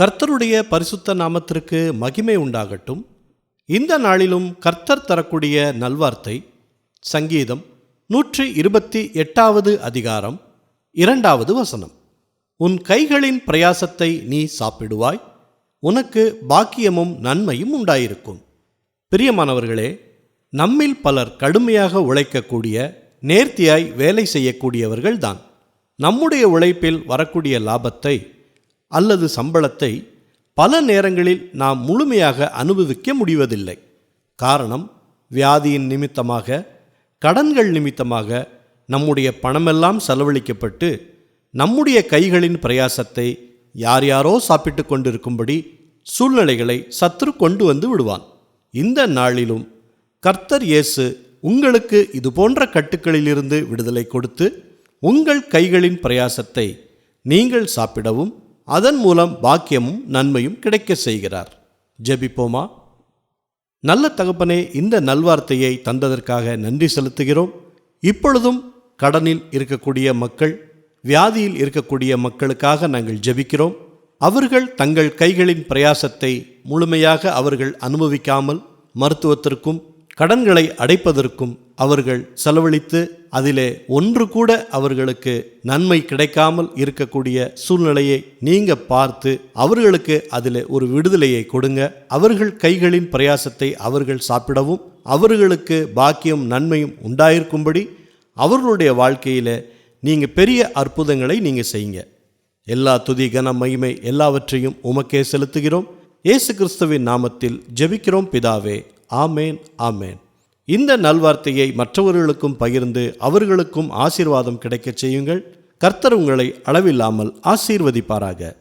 கர்த்தருடைய பரிசுத்த நாமத்திற்கு மகிமை உண்டாகட்டும். இந்த நாளிலும் கர்த்தர் தரக்கூடிய நல்வார்த்தை சங்கீதம் நூற்றி இருபத்தி எட்டாவது அதிகாரம் இரண்டாவது வசனம். உன் கைகளின் பிரயாசத்தை நீ சாப்பிடுவாய் உனக்கு பாக்கியமும் நன்மையும் உண்டாயிருக்கும். பிரியமானவர்களே நம்மில் பலர் கடுமையாக உழைக்கக்கூடிய நேர்த்தியாய் வேலை செய்யக்கூடியவர்கள்தான். நம்முடைய உழைப்பில் வரக்கூடிய லாபத்தை அல்லது சம்பளத்தை பல நேரங்களில் நாம் முழுமையாக அனுபவிக்க முடிவதில்லை. காரணம் வியாதியின் நிமித்தமாக கடன்கள் நிமித்தமாக நம்முடைய பணமெல்லாம் செலவழிக்கப்பட்டு நம்முடைய கைகளின் பிரயாசத்தை யார் யாரோ சாப்பிட்டு கொண்டிருக்கும்படி சூழ்நிலைகளை சத்ரு கொண்டு வந்து விடுவான். இந்த நாளிலும் கர்த்தர் இயேசு உங்களுக்கு இது போன்ற கட்டுக்களிலிருந்து விடுதலை கொடுத்து உங்கள் கைகளின் பிரயாசத்தை நீங்கள் சாப்பிடவும் அதன் மூலம் பாக்கியமும் நன்மையும் கிடைக்க செய்கிறார். ஜெபிப்போமா? நல்ல தகப்பனே இந்த நல்வார்த்தையை தந்ததற்காக நன்றி செலுத்துகிறோம். இப்பொழுதும் கடனில் இருக்கக்கூடிய மக்கள் வியாதியில் இருக்கக்கூடிய மக்களுக்காக நாங்கள் ஜெபிக்கிறோம். அவர்கள் தங்கள் கைகளின் பிரயாசத்தை முழுமையாக அவர்கள் அனுபவிக்காமல் மருத்துவத்திற்கும் கடன்களை அடைப்பதற்கும் அவர்கள் செலவழித்து அதிலே ஒன்று கூட அவர்களுக்கு நன்மை கிடைக்காமல் இருக்கக்கூடிய சூழ்நிலையை நீங்க பார்த்து அவர்களுக்கு அதில் ஒரு விடுதலையை கொடுங்க. அவர்கள் கைகளின் பிரயாசத்தை அவர்கள் சாப்பிடவும் அவர்களுக்கு பாக்கியம் நன்மையும் உண்டாயிருக்கும்படி அவர்களுடைய வாழ்க்கையில நீங்க பெரிய அற்புதங்களை நீங்க செய்யுங்க. எல்லா துதி கன மகிமை எல்லாவற்றையும் உமக்கே செலுத்துகிறோம். இயேசு கிறிஸ்துவின் நாமத்தில் ஜெபிக்கிறோம் பிதாவே. ஆமேன் ஆமேன். இந்த நல்வார்த்தையை மற்றவர்களுக்கும் பகிர்ந்து அவர்களுக்கும் ஆசீர்வாதம் கிடைக்கச் செய்யுங்கள். கர்த்தர் உங்களை அளவில்லாமல் ஆசீர்வதிப்பாராக.